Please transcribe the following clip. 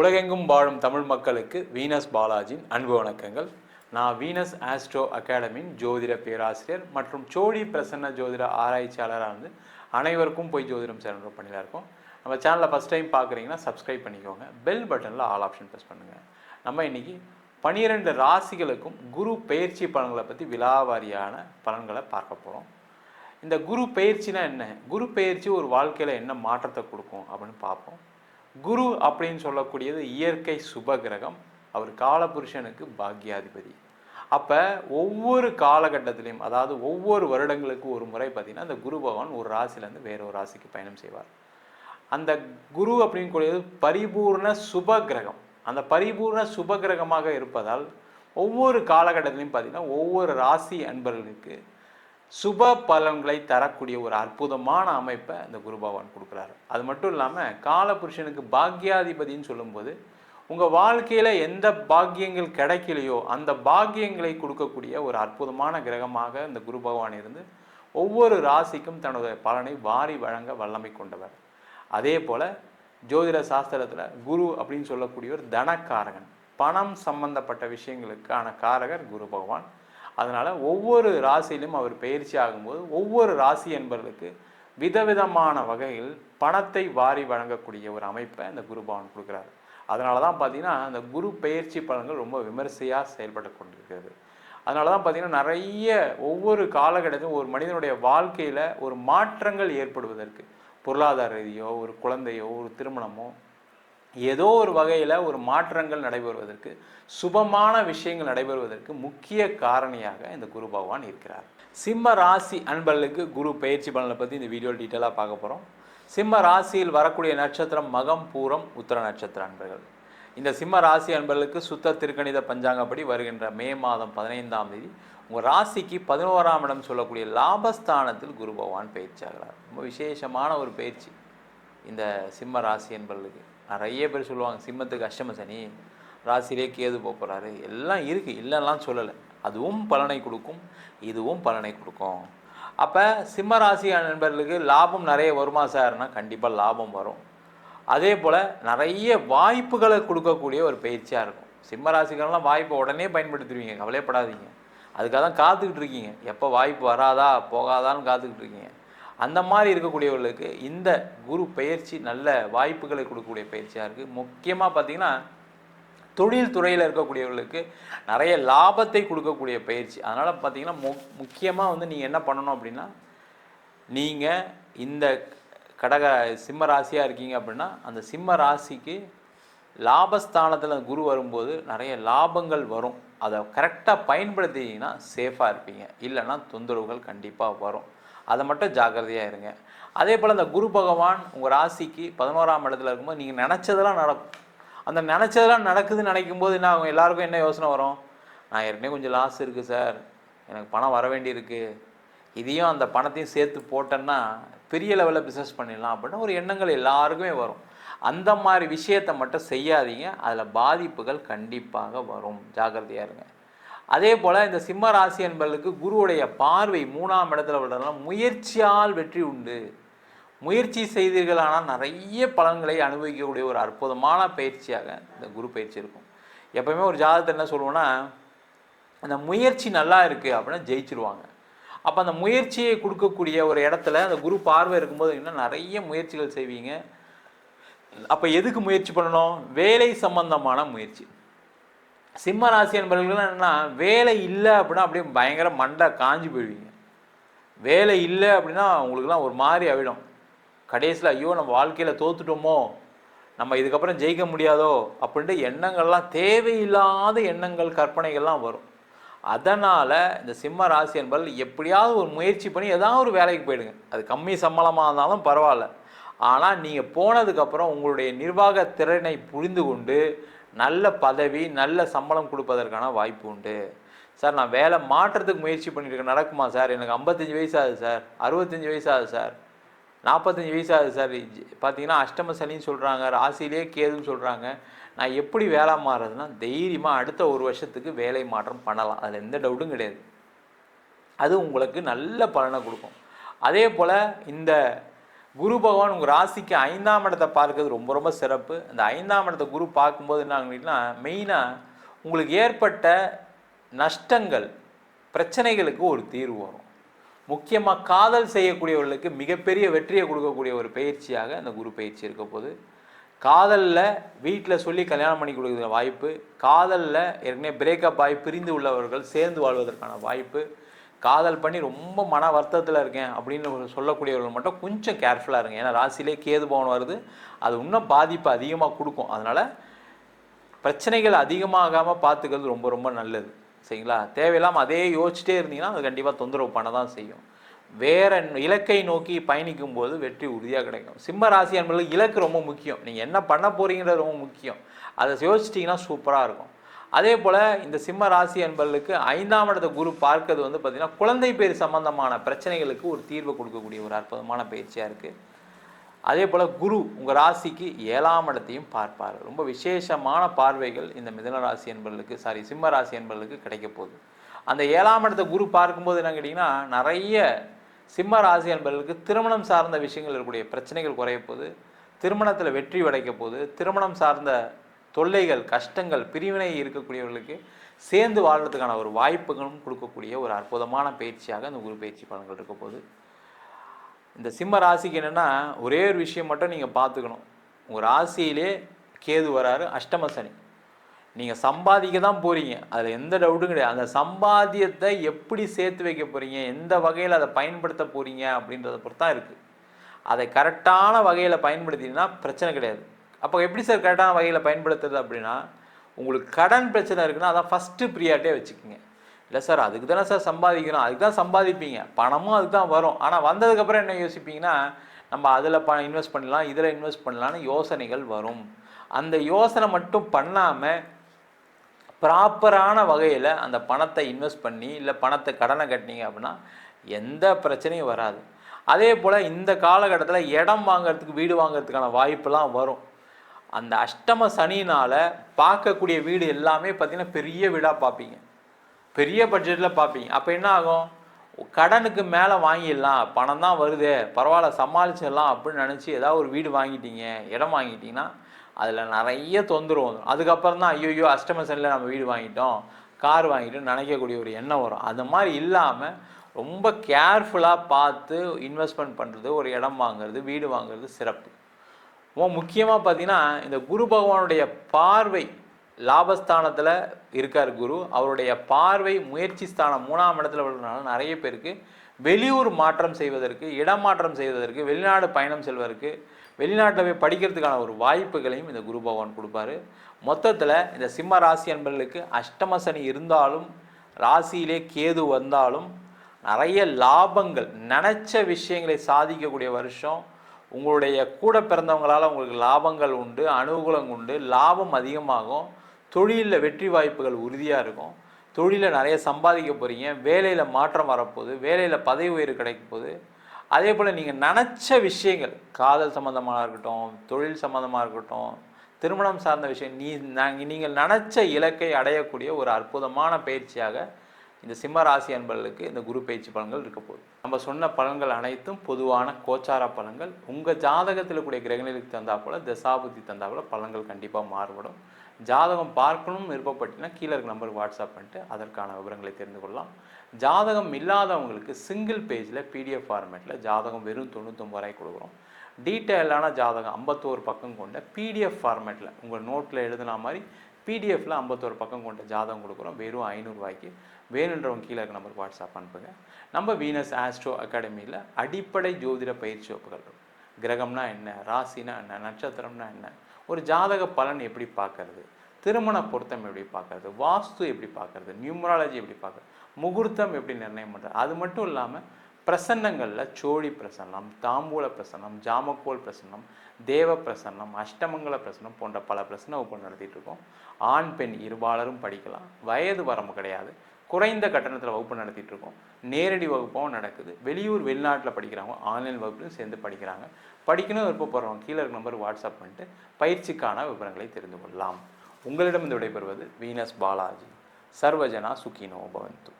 உலகெங்கும் வாழும் தமிழ் மக்களுக்கு வீனஸ் பாலாஜியின் அன்பு வணக்கங்கள். நான் வீனஸ் ஆஸ்ட்ரோ அகாடமியின் ஜோதிட பேராசிரியர் மற்றும் சோழி பிரசன்ன ஜோதிட ஆராய்ச்சியாளராக இருந்து அனைவருக்கும் போய் ஜோதிடம் சேர்ந்த பண்ணிதான் இருக்கோம். நம்ம சேனலை ஃபஸ்ட் டைம் பார்க்குறீங்கன்னா சப்ஸ்கிரைப் பண்ணிக்கோங்க. பெல் பட்டனில் ஆல் ஆப்ஷன் ப்ரெஸ் பண்ணுங்கள் நம்ம இன்றைக்கி பனிரெண்டு ராசிகளுக்கும் குரு பெயர்ச்சி பலன்களை பற்றி விலாவாரியான பலன்களை பார்க்க போகிறோம் இந்த குரு பயிற்சினா என்ன? குரு பெயர்ச்சி ஒரு வாழ்க்கையில் என்ன மாற்றத்தை கொடுக்கும் அப்படின்னு பார்ப்போம். குரு அப்படின்னு சொல்லக்கூடியது இயற்கை சுப கிரகம் அவர் காலபுருஷனுக்கு பாக்யாதிபதி. அப்போ ஒவ்வொரு காலகட்டத்திலையும் அதாவது ஒவ்வொரு வருடங்களுக்கு ஒரு முறை பார்த்தீங்கன்னா அந்த குரு பகவான் ஒரு ராசிலேருந்து வேற ஒரு ராசிக்கு பயணம் செய்வார். அந்த குரு அப்படின்னு கூடியது பரிபூர்ண சுப கிரகம் அந்த பரிபூர்ண சுப கிரகமாக இருப்பதால் ஒவ்வொரு காலகட்டத்திலையும் பார்த்தீங்கன்னா ஒவ்வொரு ராசி அன்பர்களுக்கு சுப பலன்களை தரக்கூடிய ஒரு அற்புதமான அமைப்பை இந்த குரு பகவான் கொடுக்குறாரு. அது மட்டும் இல்லாமல் காலபுருஷனுக்கு பாக்யாதிபதினு சொல்லும்போது உங்கள் வாழ்க்கையில் எந்த பாக்கியங்கள் கிடைக்கலையோ அந்த பாக்கியங்களை கொடுக்கக்கூடிய ஒரு அற்புதமான கிரகமாக இந்த குரு பகவான் இருந்து ஒவ்வொரு ராசிக்கும் தன்னுடைய பலனை வாரி வழங்க வல்லமை கொண்டவர். அதே போல் ஜோதிட சாஸ்திரத்தில் குரு அப்படின்னு சொல்லக்கூடியவர் தனக்காரகன். பணம் சம்பந்தப்பட்ட விஷயங்களுக்கான காரகர் குரு பகவான். அதனால் ஒவ்வொரு ராசியிலும் அவர் பயிற்சி ஆகும்போது ஒவ்வொரு ராசி என்பவர்களுக்கு விதவிதமான வகையில் பணத்தை வாரி வழங்கக்கூடிய ஒரு அமைப்பை இந்த குருபவன் கொடுக்குறாரு. அதனால தான் பார்த்தீங்கன்னா அந்த குரு பயிற்சி பலன்கள் ரொம்ப விமர்சையாக செயல்பட்டு கொண்டிருக்கிறது. அதனால தான் பார்த்தீங்கன்னா நிறைய ஒவ்வொரு காலகட்டத்திலும் ஒரு மனிதனுடைய வாழ்க்கையில் ஒரு மாற்றங்கள் ஏற்படுவதற்கு பொருளாதார ரீதியோ ஒரு குழந்தையோ ஒரு திருமணமோ ஏதோ ஒரு வகையில் ஒரு மாற்றங்கள் நடைபெறுவதற்கு சுபமான விஷயங்கள் நடைபெறுவதற்கு முக்கிய காரணியாக இந்த குரு பகவான் இருக்கிறார். சிம்ம ராசி அன்பர்களுக்கு குரு பயிற்சி பலனை பற்றி இந்த வீடியோ டீட்டெயிலாக பார்க்க போகிறோம் சிம்ம ராசியில் வரக்கூடிய நட்சத்திரம் மகம் பூரம் உத்தர நட்சத்திர அன்பர்கள். இந்த சிம்ம ராசி அன்பர்களுக்கு சுத்த திருக்கணித பஞ்சாங்கப்படி வருகின்ற மே மாதம் பதினைந்தாம் தேதி உங்கள் ராசிக்கு பதினோராம் இடம் சொல்லக்கூடிய லாபஸ்தானத்தில் குரு பகவான் பயிற்சி ஆகிறார் ரொம்ப விசேஷமான ஒரு பயிற்சி இந்த சிம்ம ராசி என்பர்களுக்கு நிறைய பேர் சொல்லுவாங்க சிம்மத்துக்கு அஷ்டம சனி ராசிலே கேது போக போகிறாரு எல்லாம் இருக்குது இல்லைலாம் சொல்லலை. அதுவும் பலனை கொடுக்கும் இதுவும் பலனை கொடுக்கும். அப்போ சிம்ம ராசி நண்பர்களுக்கு லாபம் நிறைய வருமா சார்னா கண்டிப்பாக லாபம் வரும். அதே போல் நிறைய வாய்ப்புகளை கொடுக்கக்கூடிய ஒரு பயிற்சியாக இருக்கும். சிம்ம ராசிகள்லாம் வாய்ப்பை உடனே பயன்படுத்திடுவீங்க கவலைப்படாதீங்க. அதுக்காக தான் காத்துக்கிட்டு இருக்கீங்க. எப்போ வாய்ப்பு வராதா போகாதான்னு காத்துக்கிட்டு இருக்கீங்க. அந்த மாதிரி இருக்கக்கூடியவர்களுக்கு இந்த குரு பயிற்சி நல்ல வாய்ப்புகளை கொடுக்கக்கூடிய பயிற்சியாக இருக்குது முக்கியமாக பார்த்தீங்கன்னா தொழில் துறையில் இருக்கக்கூடியவர்களுக்கு நிறைய லாபத்தை கொடுக்கக்கூடிய பயிற்சி. அதனால் பார்த்தீங்கன்னா மு முக்கியமாக வந்து நீங்கள் என்ன பண்ணணும் அப்படின்னா நீங்கள் இந்த கடக சிம்ம ராசியாக இருக்கீங்க அப்படின்னா அந்த சிம்ம ராசிக்கு லாபஸ்தானத்தில் குரு வரும்போது நிறைய லாபங்கள் வரும். அதை கரெக்டாக பயன்படுத்திங்கன்னா சேஃபாக இருப்பீங்க. இல்லைன்னா தொந்தரவுகள் கண்டிப்பாக வரும். அதை மட்டும் ஜாக்கிரதையாக இருங்க. அதே போல் இந்த குரு பகவான் உங்கள் ராசிக்கு பதினோராம் இடத்துல இருக்கும்போது நீங்கள் நினச்சதெல்லாம் நடக்கும். அந்த நினச்சதெல்லாம் நடக்குதுன்னு நினைக்கும் போது என்ன ஆகும்? எல்லாருக்கும் என்ன யோசனை வரும்? நான் ஏற்கனவே கொஞ்சம் லாஸ் இருக்குது சார் எனக்கு பணம் வர வேண்டியிருக்கு. இதையும் அந்த பணத்தையும் சேர்த்து போட்டேன்னா பெரிய லெவலில் பிஸ்னஸ் பண்ணிடலாம் அப்படின்னு ஒரு எண்ணங்கள் எல்லாருக்குமே வரும். அந்த மாதிரி விஷயத்தை மட்டும் செய்யாதீங்க. அதில் பாதிப்புகள் கண்டிப்பாக வரும். ஜாக்கிரதையாக இருங்க. அதே போல் இந்த சிம்ம ராசி என்பவர்களுக்கு குருவுடைய பார்வை மூணாம் இடத்துல விடுறதுனால முயற்சியால் வெற்றி உண்டு. முயற்சி செய்தீர்களானால் நிறைய பலன்களை அனுபவிக்கக்கூடிய ஒரு அற்புதமான பயிற்சியாக இந்த குரு பயிற்சி இருக்கும். எப்போயுமே ஒரு ஜாதகத்தை என்ன சொல்லுவோன்னா அந்த முயற்சி நல்லா இருக்குது அப்படின்னா ஜெயிச்சிருவாங்க. அப்போ அந்த முயற்சியை கொடுக்கக்கூடிய ஒரு இடத்துல அந்த குரு பார்வை இருக்கும்போது இன்னும் நிறைய முயற்சிகள் செய்வீங்க. அப்போ எதுக்கு முயற்சி பண்ணணும்? வேலை சம்பந்தமான முயற்சி. சிம்ம ராசி என்பவர்கள் என்னென்னா வேலை இல்லை அப்படின்னா அப்படியே பயங்கர மண்டை காஞ்சி போயிடுவீங்க. வேலை இல்லை அப்படின்னா உங்களுக்குலாம் ஒரு மாதிரி ஆகிடும் கடைசியில் ஐயோ நம்ம வாழ்க்கையில் தோத்துட்டோமோ நம்ம இதுக்கப்புறம் ஜெயிக்க முடியாதோ அப்படின்ட்டு எண்ணங்கள்லாம் தேவையில்லாத எண்ணங்கள் கற்பனைகள்லாம் வரும். அதனால் இந்த சிம்ம ராசி என்பது எப்படியாவது ஒரு முயற்சி பண்ணி ஏதாவது ஒரு வேலைக்கு போயிடுங்க. அது கம்மி சம்பளமாக இருந்தாலும் பரவாயில்ல. ஆனால் நீங்கள் போனதுக்கப்புறம் உங்களுடைய நிர்வாக திறனை புரிந்து கொண்டு நல்ல பதவி நல்ல சம்பளம் கொடுப்பதற்கான வாய்ப்பு உண்டு. சார் நான் வேலை மாற்றத்துக்கு முயற்சி பண்ணியிருக்கேன் நடக்குமா சார்? எனக்கு ஐம்பத்தஞ்சு வயசு ஆகுது சார். அறுபத்தஞ்சு வயசு ஆகுது சார். நாற்பத்தஞ்சு வயசு ஆகுது சார். பார்த்தீங்கன்னா அஷ்டம சனின்னு சொல்கிறாங்க ராசியிலே கேதுன்னு சொல்கிறாங்க நான் எப்படி வேலை மாறுறதுன்னா தைரியமாக அடுத்த ஒரு வருஷத்துக்கு வேலை மாற்றம் பண்ணலாம். அதில் எந்த டவுட்டும் கிடையாது. அது உங்களுக்கு நல்ல பலனை கொடுக்கும். அதே போல் இந்த குரு பகவான் உங்கள் ராசிக்கு ஐந்தாம் இடத்தை பார்க்கறது ரொம்ப ரொம்ப சிறப்பு. அந்த ஐந்தாம் இடத்தை குரு பார்க்கும்போது என்ன அப்படின்னா மெயினாக உங்களுக்கு ஏற்பட்ட நஷ்டங்கள் பிரச்சனைகளுக்கு ஒரு தீர்வு வரும். முக்கியமாக காதல் செய்யக்கூடியவர்களுக்கு மிகப்பெரிய வெற்றியை கொடுக்கக்கூடிய ஒரு பயிற்சியாக அந்த குரு பயிற்சி இருக்க போது காதலில் வீட்டில் சொல்லி கல்யாணம் பண்ணி கொடுக்குற வாய்ப்பு. காதலில் ஏற்கனவே பிரேக்கப் ஆகி பிரிந்து உள்ளவர்கள் சேர்ந்து வாழ்வதற்கான வாய்ப்பு. காதல் பண்ணி ரொம்ப மன வருத்தத்தில் இருக்கேன் அப்படின்னு சொல்லக்கூடியவர்கள் மட்டும் கொஞ்சம் கேர்ஃபுல்லாக இருங்க. ஏன்னா ராசியிலே கேது பவன் வருது. அது இன்னும் பாதிப்பு அதிகமாக கொடுக்கும். அதனால் பிரச்சனைகள் அதிகமாகாமல் பார்த்துக்கிறது ரொம்ப ரொம்ப நல்லது. சரிங்களா? தேவையில்லாமல் அதே யோசிச்சிட்டே இருந்தீங்கன்னா அது கண்டிப்பாக தொந்தரவு பண்ண தான் செய்யும். வேற இலக்கை நோக்கி பயணிக்கும் போது வெற்றி உறுதியாக கிடைக்கும். சிம்ம ராசி என்பது இலக்கு ரொம்ப முக்கியம். நீங்கள் என்ன பண்ண போகிறீங்கிறது ரொம்ப முக்கியம். அதை யோசிச்சிட்டிங்கன்னா சூப்பராக இருக்கும். அதே போல் இந்த சிம்ம ராசி என்பவர்களுக்கு ஐந்தாம் இடத்த குரு பார்க்கறது வந்து பார்த்திங்கன்னா குழந்தை பேர் சம்பந்தமான பிரச்சனைகளுக்கு ஒரு தீர்வு கொடுக்கக்கூடிய ஒரு அற்புதமான பயிற்சியாக இருக்குது அதே போல் குரு உங்கள் ராசிக்கு ஏழாம் இடத்தையும் பார்ப்பார். ரொம்ப விசேஷமான பார்வைகள் இந்த மிதன ராசி என்பவர்களுக்கு சாரி சிம்ம ராசி என்பவர்களுக்கு கிடைக்க போகுது. அந்த ஏழாம் இடத்த குரு பார்க்கும்போது என்ன கேட்டிங்கன்னா நிறைய சிம்ம ராசி என்பவர்களுக்கு திருமணம் சார்ந்த விஷயங்கள் இருக்கக்கூடிய பிரச்சனைகள் குறைய போகுது. திருமணத்தில் வெற்றி அடைக்க போகுது. திருமணம் சார்ந்த தொல்லைகள் கஷ்டங்கள் பிரிவினை இருக்கக்கூடியவர்களுக்கு சேர்ந்து வாழ்றதுக்கான ஒரு வாய்ப்புகளும் கொடுக்கக்கூடிய ஒரு அற்புதமான பயிற்சியாக இந்த குரு பயிற்சி பலன்கள் இருக்க போகுது. இந்த சிம்ம ராசிக்கு என்னென்னா ஒரே ஒரு விஷயம் மட்டும் நீங்கள் பார்த்துக்கணும். உங்கள் ராசியிலே கேது வராரு அஷ்டம சனி. நீங்கள் சம்பாதிக்க தான் போகிறீங்க அதில் எந்த டவுட்டும் கிடையாது. அந்த சம்பாதியத்தை எப்படி சேர்த்து வைக்க போகிறீங்க எந்த வகையில் அதை பயன்படுத்த போகிறீங்க அப்படின்றத பொறுத்து தான் இருக்குது அதை கரெக்டான வகையில் பயன்படுத்தினா பிரச்சனை கிடையாது. அப்போ எப்படி சார் கரெக்டான வகையில் பயன்படுத்துறது அப்படின்னா உங்களுக்கு கடன் பிரச்சனை இருக்குன்னா அதான் ஃபஸ்ட்டு ப்ரியாரிட்டே வச்சுக்கோங்க. இல்லை சார் அதுக்கு தானே சார் சம்பாதிக்கணும் அதுக்கு தான் சம்பாதிப்பீங்க. பணமும் அதுக்கு தான் வரும். ஆனால் வந்ததுக்கப்புறம் என்ன யோசிப்பீங்கன்னா நம்ம அதில் ப இன்வெஸ்ட் பண்ணலாம் இதில் இன்வெஸ்ட் பண்ணலான்னு யோசனைகள் வரும். அந்த யோசனை மட்டும் பண்ணாமல் ப்ராப்பரான வகையில் அந்த பணத்தை இன்வெஸ்ட் பண்ணி இல்லை பணத்தை கடனை கட்டினீங்க அப்படின்னா எந்த பிரச்சனையும் வராது. அதே போல் இந்த காலகட்டத்தில் இடம் வாங்கிறதுக்கு வீடு வாங்கிறதுக்கான வாய்ப்பெல்லாம் வரும். அந்த அஷ்டம சனினால் பார்க்கக்கூடிய வீடு எல்லாமே பார்த்திங்கன்னா பெரிய வீடாக பார்ப்பீங்க. பெரிய பட்ஜெட்டில் பார்ப்பீங்க. அப்போ என்ன ஆகும்? கடனுக்கு மேலே வாங்கிடலாம். பணம் தான் வருது. பரவாயில்ல சமாளிச்சிடலாம் அப்படின்னு நினச்சி ஏதாவது ஒரு வீடு வாங்கிட்டீங்க இடம் வாங்கிட்டிங்கன்னா அதில் நிறைய தொந்தரவு வந்துடும் அதுக்கப்புறம் தான் ஐயோயோ அஷ்டம சனியில் நம்ம வீடு வாங்கிட்டோம் கார் வாங்கிட்டோம் நினைக்கக்கூடிய ஒரு எண்ணம் வரும். அது மாதிரி இல்லாமல் ரொம்ப கேர்ஃபுல்லாக பார்த்து இன்வெஸ்ட்மெண்ட் பண்ணுறது ஒரு இடம் வாங்குறது வீடு வாங்குறது சிறப்பு. முக்கியமாக பார்த்தீங்கன்னா இந்த குரு பகவானுடைய பார்வை லாபஸ்தானத்தில் இருக்கார் குரு. அவருடைய பார்வை முயற்சி ஸ்தானம் மூணாம் இடத்துல உள்ளனால நிறைய பேருக்கு வெளியூர் மாற்றம் செய்வதற்கு இடமாற்றம் செய்வதற்கு வெளிநாடு பயணம் செல்வதற்கு வெளிநாட்டில் போய் படிக்கிறதுக்கான ஒரு வாய்ப்புகளையும் இந்த குரு பகவான் கொடுப்பாரு. மொத்தத்தில் இந்த சிம்ம ராசி அன்பர்களுக்கு அஷ்டம சனி இருந்தாலும் ராசியிலே கேது வந்தாலும் நிறைய லாபங்கள் நினச்ச விஷயங்களை சாதிக்கக்கூடிய வருஷம் உங்களுடைய கூட பிறந்தவங்களால் உங்களுக்கு லாபங்கள் உண்டு அனுகூலம் உண்டு லாபம் அதிகமாகும் தொழிலில் வெற்றி வாய்ப்புகள் உறுதியாக இருக்கும். தொழிலில் நிறைய சம்பாதிக்க போகிறீங்க வேலையில் மாற்றம் வரப்போகுது வேலையில் பதவி உயர்வு கிடைக்க போகுது. அதே போல் நீங்கள் நினச்ச விஷயங்கள் காதல் சம்மந்தமாக இருக்கட்டும் தொழில் சம்மந்தமாக இருக்கட்டும் திருமணம் சார்ந்த விஷயம் நீ நாங்கள் நீங்கள் நினச்ச இலக்கை அடையக்கூடிய ஒரு அற்புதமான பயிற்சியாக இந்த சிம்ம ராசி அன்பர்களுக்கு இந்த குரு பயிற்சி பலன்கள் இருக்க போகுது. நம்ம சொன்ன பலன்கள் அனைத்தும் பொதுவான கோச்சார பலன்கள். உங்கள் ஜாதகத்தில் கூடிய கிரகநிலைக்கு தந்தா போல தசாபுத்தி தந்தா போல பலன்கள் கண்டிப்பாக மாறுபடும். ஜாதகம் பார்க்கணும்னு விருப்பப்பட்டீங்கன்னா கீழே இருக்க நம்பருக்கு வாட்ஸ்அப் பண்ணிட்டு அதற்கான விவரங்களை தெரிந்து கொள்ளலாம். ஜாதகம் இல்லாதவங்களுக்கு சிங்கிள் பேஜில் பிடிஎஃப் ஃபார்மேட்டில் ஜாதகம் வெறும் தொண்ணூத்தொம்பது ரூபாய் கொடுக்குறோம். டீட்டெயிலான ஜாதகம் ஐம்பத்தோரு பக்கம் கொண்ட பிடிஎஃப் ஃபார்மேட்டில் உங்கள் நோட்டில் எழுதுன மாதிரி பிடிஎஃப்பில் ஐம்பத்தோரு பக்கம் கொண்ட ஜாதகம் கொடுக்குறோம். வெறும் ஐநூறுரூவாய்க்கு வேணுன்றவங்க கீழே இருக்க நம்பருக்கு வாட்ஸ்அப் அனுப்புங்க. நம்ம வீனஸ் ஆஸ்ட்ரோ அகாடமியில் அடிப்படை ஜோதிட பயிற்சி வகுப்புகள் இருக்கும் கிரகம்னா என்ன? ராசினா என்ன? நட்சத்திரம்னா என்ன? ஒரு ஜாதக பலன் எப்படி பார்க்கறது? திருமண பொருத்தம் எப்படி பார்க்கறது? வாஸ்து எப்படி பார்க்கறது? நியூமராலஜி எப்படி பார்க்கறது? முகூர்த்தம் எப்படி நிர்ணயம் பண்ணுறது அது மட்டும் இல்லாமல் பிரசன்னங்களில் சோழி பிரசன்னம் தாம்பூல பிரசன்னம் ஜாமக்கோல் பிரசன்னம் தேவ பிரசன்னம் அஷ்டமங்கல பிரசன்னம் போன்ற பல பிரசன்ன வகுப்பு நடத்திட்டு இருக்கோம். ஆண் பெண் இருபாலரும் படிக்கலாம். வயது வரம்பு கிடையாது. குறைந்த கட்டணத்தில் வகுப்பு நடத்திட்டு இருக்கோம். நேரடி வகுப்பும் நடக்குது. வெளியூர் வெளிநாட்டில் படிக்கிறவங்க ஆன்லைன் வகுப்புலையும் சேர்ந்து படிக்கிறாங்க. படிக்கணும் விருப்பப்படுறவங்க கீழே இருக்க நம்பர் வாட்ஸ்அப் பண்ணிட்டு பயிற்சிக்கான விவரங்களை தெரிந்து கொள்ளலாம். உங்களிடம் இந்த விடைபெறுவது வீனஸ் பாலாஜி. சர்வஜனா சுக்கினோ பவந்து.